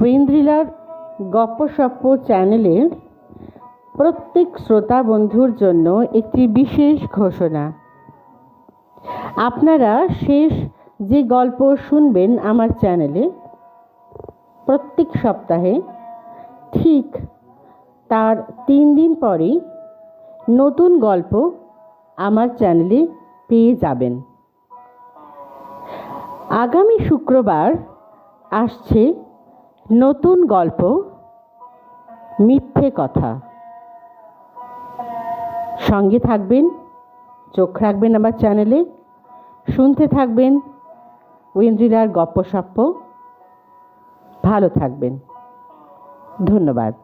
ওয়েন্দ্রিলার গপ্পসপ্প চ্যানেলের প্রত্যেক শ্রোতা বন্ধুর জন্য একটি বিশেষ ঘোষণা। আপনারা শেষ যে গল্প শুনবেন আমার চ্যানেলে, প্রত্যেক সপ্তাহে ঠিক তার তিন দিন পরেই নতুন গল্প আমার চ্যানেলে পেয়ে যাবেন। আগামী শুক্রবার আসছে নতুন গল্প, মিথ্যে কথা। সঙ্গে থাকবেন, চোখ রাখবেন আমার চ্যানেলে, শুনতে থাকবেন ওয়েন্দ্রিলার গপ্প সপ্প ভালো থাকবেন। ধন্যবাদ।